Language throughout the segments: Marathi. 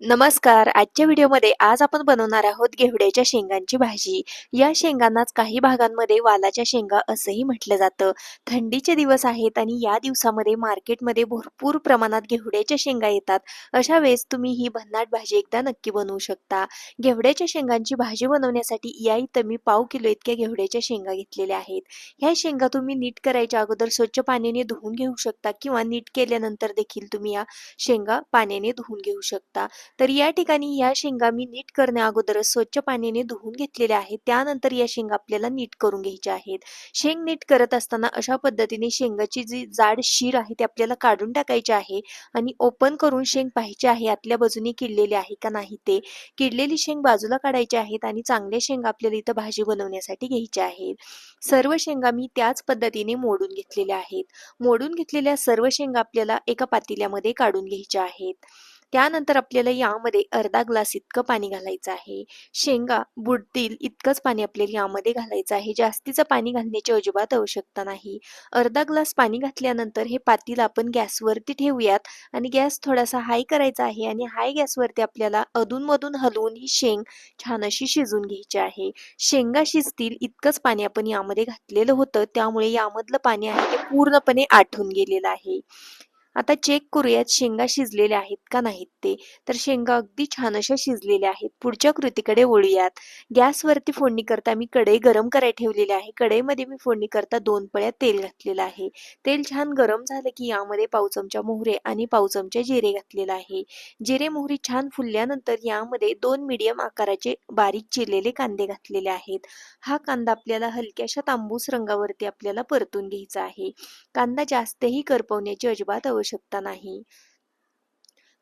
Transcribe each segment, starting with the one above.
नमस्कार. आजच्या व्हिडिओमध्ये आज आपण बनवणार आहोत घेवड्याच्या शेंगांची भाजी. या शेंगांनाच काही भागांमध्ये वालाच्या शेंगा असंही म्हटलं जातं. थंडीचे दिवस आहेत आणि या दिवसामध्ये मार्केटमध्ये भरपूर प्रमाणात घेवड्याच्या शेंगा येतात. अशा वेळेस तुम्ही ही भन्नाट भाजी एकदा नक्की बनवू शकता. घेवड्याच्या शेंगांची भाजी बनवण्यासाठी या इथं मी पाव किलो इतक्या घेवड्याच्या शेंगा घेतलेल्या आहेत. ह्या शेंगा तुम्ही नीट करायच्या अगोदर स्वच्छ पाण्याने धुवून घेऊ शकता किंवा नीट केल्यानंतर देखील तुम्ही या शेंगा पाण्याने धुवून घेऊ शकता. तर या ठिकाणी या शेंगा मी नीट करण्या अगोदरच स्वच्छ पाण्याने धुवून घेतलेल्या आहेत. त्यानंतर या शेंगा आपल्याला नीट करून घ्यायच्या आहेत. शेंग नीट करत असताना अशा पद्धतीने शेंगाची जी जाड शीर आहे ती आपल्याला काढून टाकायची आहे आणि ओपन करून शेंग पाहायची आहे. आतल्या बाजूने किडलेली आहे का नाही ते. किडलेली शेंग बाजूला काढायची आहेत आणि चांगल्या शेंगा आपल्याला इथं भाजी बनवण्यासाठी घ्यायच्या आहेत. सर्व शेंगा मी त्याच पद्धतीने मोडून घेतलेल्या आहेत. मोडून घेतलेल्या सर्व शेंगा आपल्याला एका पातेल्यामध्ये काढून घ्यायच्या आहेत. त्यानंतर आपल्याला यामध्ये अर्धा ग्लास इतकं पाणी घालायचं आहे. शेंगा बुडतील इतकंच पाणी आपल्याला यामध्ये घालायचं आहे. जास्तीचं पाणी घालण्याची अजिबात आवश्यकता नाही. अर्धा ग्लास पाणी घातल्यानंतर हे पातील आपण गॅसवरती ठेवूयात आणि गॅस थोडासा हाय करायचा आहे आणि हाय गॅसवरती आपल्याला अधूनमधून हलवून ही शेंग छान अशी शिजून घ्यायची आहे. शेंगा शिजतील इतकंच पाणी आपण यामध्ये घातलेलं होतं त्यामुळे यामधलं पाणी आहे ते पूर्णपणे आटून गेलेलं आहे. आता चेक करूयात शेंगा शिजलेल्या आहेत का नाहीत ते. तर शेंगा अगदी छान अशा शिजलेल्या आहेत. पुढच्या कृतीकडे वळूयात. गॅसवरती फोडणी करता मी कढई गरम करायला ठेवलेली आहे. कढईमध्ये मी फोडणी करता दोन पळ्या तेल घातलेलं आहे. तेल छान गरम झालं की यामध्ये पाव चमचा मोहरे आणि पाव चमचा जिरे घातलेला आहे. जिरे मोहरी छान फुलल्यानंतर यामध्ये दोन मीडियम आकाराचे बारीक चिरलेले कांदे घातलेले आहेत. हा कांदा आपल्याला हलक्याशा तांबूस रंगावरती आपल्याला परतून घ्यायचा आहे. कांदा जास्तही करपवण्याची अजिबात आवश्यकता नाही.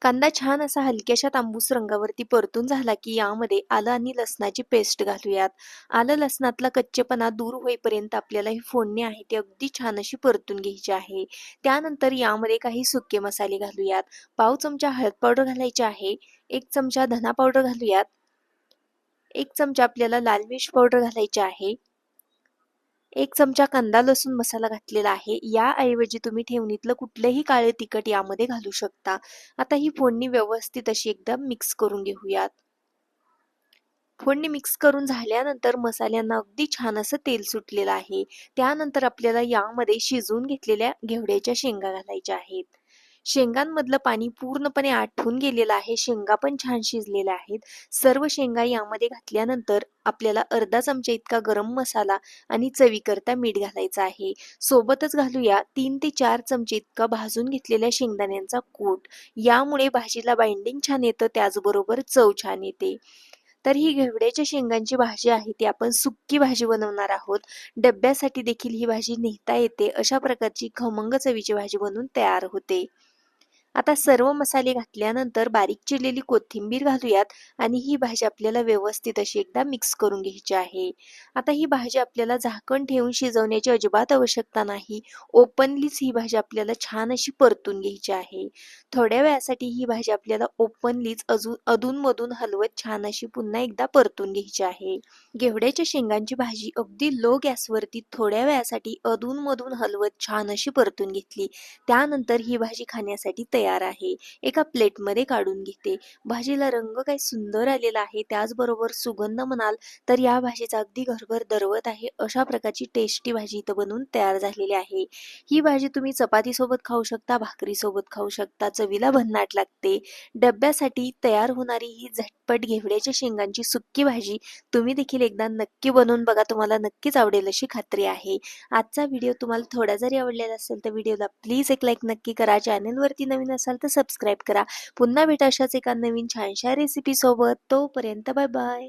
कांदा छान असा हलक्याशा तांबूस रंगावरती परतून झाला की यामध्ये आलं आणि लसणाची पेस्ट घालूयात. आलं लसणातला कच्चेपणा दूर होईपर्यंत आपल्याला ही फोडणी आहे ती अगदी छान अशी परतून घ्यायची आहे. त्यानंतर यामध्ये काही सुके मसाले घालूयात. पाव चमचा हळद पावडर घालायची आहे. एक चमचा धना पावडर घालूयात. एक चमचा आपल्याला लाल मिर्च पावडर घालायची आहे. एक चमचा कांदा लसूण मसाला घातलेला आहे. याऐवजी तुम्ही ठेवणीतलं कुठलंही काळे तिखट यामध्ये घालू शकता. आता ही फोडणी व्यवस्थित अशी एकदम मिक्स करून घेऊयात. फोडणी मिक्स करून झाल्यानंतर मसाल्यांना अगदी छान असं तेल सुटलेलं आहे. त्यानंतर आपल्याला यामध्ये शिजवून घेतलेल्या घेवड्याच्या शेंगा घालायच्या आहेत. शेंगांमधलं पाणी पूर्णपणे आटून गेलेलं आहे. शेंगा पण छान शिजलेल्या आहेत. सर्व शेंगा यामध्ये घातल्यानंतर आपल्याला अर्धा चमचा इतका गरम मसाला आणि चवीकरता मीठ घालायचं आहे. सोबतच घालूया तीन ते चार चमचे इतका भाजून घेतलेल्या शेंगदाण्यांचा कूट. यामुळे भाजीला बाइंडिंग छान येतं त्याचबरोबर चव छान येते. तर ही घेवड्याच्या शेंगांची भाजी आहे ती आपण सुक्की भाजी बनवणार आहोत. डब्यासाठी देखील ही भाजी नेता येते. अशा प्रकारची खमंग चवीची भाजी बनवून तयार होते. आता सर्व मसाले घातल्यानंतर बारीक चिरलेली कोथिंबीर घालूयात आणि ही भाजी आपल्याला व्यवस्थित अशी एकदा मिक्स करून घ्यायची आहे. आता ही भाजी आपल्याला झाकण ठेवून शिजवण्याची अजिबात आवश्यकता नाही. ओपनलीच ही भाजी आपल्याला छान अशी परतून घ्यायची आहे. थोड्या वेळासाठी ही भाजी आपल्याला ओपनलीच अजून अधूनमधून हलवत छान अशी पुन्हा एकदा परतून घ्यायची आहे. घेवड्याच्या शेंगांची भाजी अगदी लो गॅसवरती थोड्या वेळासाठी अधूनमधून हलवत छान अशी परतून घेतली. त्यानंतर ही भाजी खाण्यासाठी तयार तयार आहे. एका प्लेटमध्ये काढून घेते. भाजीला रंग काही सुंदर आलेला आहे. त्याचबरोबर सुगंध म्हणाल तर या भाजीचा अगदी घरभर दरवत आहे. अशा प्रकारची टेस्टी भाजी इथं बनवून तयार झालेली आहे. ही भाजी तुम्ही चपाती सोबत खाऊ शकता भाकरी सोबत खाऊ शकता चवीला भन्नाट लागते. डब्यासाठी तयार होणारी ही झटपट घेवड्याच्या शेंगांची सुक्की भाजी तुम्ही देखील एकदा नक्की बनवून बघा. तुम्हाला नक्कीच आवडेल अशी खात्री आहे. आजचा व्हिडिओ तुम्हाला थोडा जरी आवडलेला असेल तर व्हिडिओला प्लीज एक लाईक नक्की करा. चॅनेलवरती नवीन असाल तर सबस्क्राईब करा. पुन्हा भेटा अशाच एका नवीन छानशा रेसिपी सोबत. तोपर्यंत बाय बाय